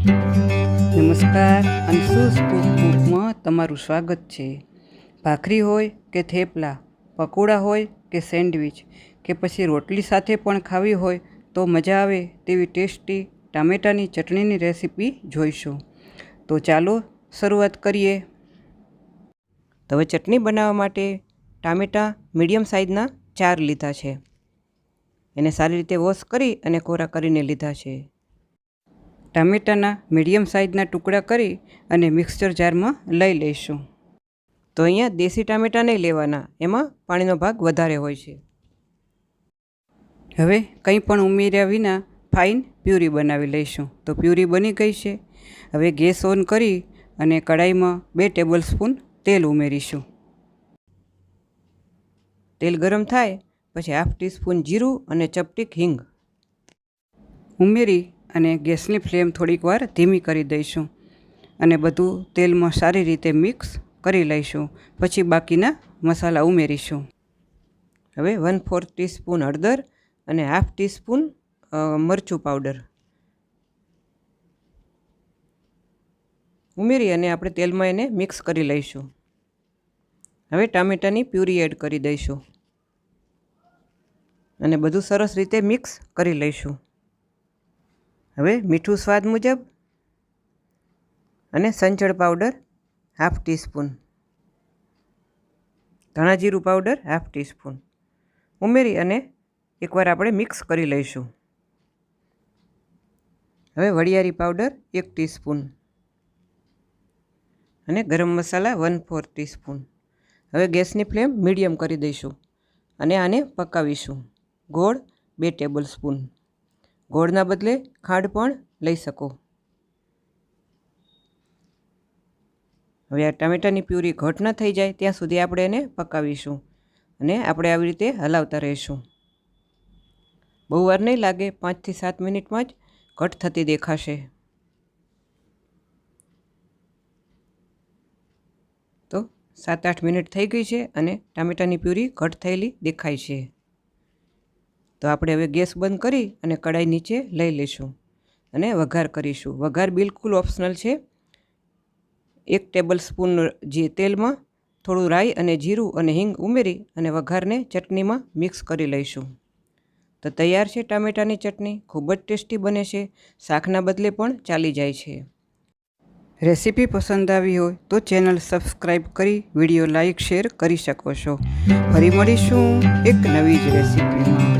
નમસ્કાર, અંશુસ કુક તમારું સ્વાગત છે. ભાખરી હોય કે થેપલા, પકોડા હોય કે સેન્ડવિચ, કે પછી રોટલી સાથે પણ ખાવી હોય તો મજા આવે તેવી ટેસ્ટી ટામેટાની ચટણીની રેસીપી જોઈશું. તો ચાલો શરૂઆત કરીએ. તો હવે ચટણી બનાવવા માટે ટામેટાં મીડિયમ સાઇઝના ચાર લીધા છે. એને સારી રીતે વોશ કરી અને કોરા કરીને લીધા છે. ટામેટાના મીડિયમ સાઇઝના ટુકડા કરી અને મિક્સચર જારમાં લઈ લઈશું. તો અહીંયા દેશી ટામેટાં નહીં લેવાના, એમાં પાણીનો ભાગ વધારે હોય છે. હવે કંઈ પણ ઉમેર્યા વિના ફાઇન પ્યુરી બનાવી લઈશું. તો પ્યુરી બની ગઈ છે. હવે ગેસ ઓન કરી અને કડાઈમાં બે ટેબલ સ્પૂન તેલ ઉમેરીશું. તેલ ગરમ થાય, પછી હાફ ટીસ્પૂન જીરું અને ચપટીક હિંગ ઉમેરી અને ગેસની ફ્લેમ થોડીક વાર ધીમી કરી દઈશું અને બધું તેલમાં સારી રીતે મિક્સ કરી લઈશું. પછી બાકીના મસાલા ઉમેરીશું. હવે વન ફોર્થ ટીસ્પૂન હળદર અને હાફ ટીસ્પૂન મરચું પાવડર ઉમેરી અને આપણે તેલમાં એને મિક્સ કરી લઈશું. હવે ટામેટાની પ્યુરી એડ કરી દઈશું અને બધું સરસ રીતે મિક્સ કરી લઈશું. હવે મીઠું સ્વાદ મુજબ અને સંચળ પાવડર હાફ ટીસ્પૂન. ધાણા જીરું પાવડર હાફ ટીસ્પૂન. ઉમેરી અને એકવાર આપણે મિક્સ કરી લઈશું. હવે વરિયાળી પાવડર એક ટીસ્પૂન અને ગરમ મસાલા વન ફોર ટીસ્પૂન. હવે ગેસની ફ્લેમ મીડિયમ કરી દઈશું અને આને પકાવીશું. ગોળ બે ટેબલ સ્પૂન. ગોળના બદલે ખાંડ પણ લઈ શકો. હવે આ ટામેટાની પ્યુરી ઘટ ન થઈ જાય ત્યાં સુધી આપણે એને પકાવીશું અને આપણે આવી રીતે હલાવતા રહીશું. બહુ વાર નહીં લાગે, પાંચથી સાત મિનિટમાં જ ઘટ થતી દેખાશે. તો સાત આઠ મિનિટ થઈ ગઈ છે અને ટામેટાની પ્યુરી ઘટ થયેલી દેખાય છે. તો આપણે હવે ગેસ બંધ કરી અને કડાઈ નીચે લઈ લઈશું અને વઘાર કરીશું. વઘાર બિલકુલ ઓપ્શનલ છે. એક ટેબલ સ્પૂન જે તેલમાં થોડું રાઈ અને જીરું અને હિંગ ઉમેરી અને વઘારને ચટણીમાં મિક્સ કરી લઈશું. તો તૈયાર છે ટામેટાની ચટણી. ખૂબ જ ટેસ્ટી બને છે. શાકના બદલે પણ ચાલી જાય છે. રેસીપી પસંદ આવી હોય તો ચેનલ સબસ્ક્રાઈબ કરી, વીડિયો લાઈક શેર કરી શકો છો. ફરી મળીશું એક નવી જ રેસીપીમાં.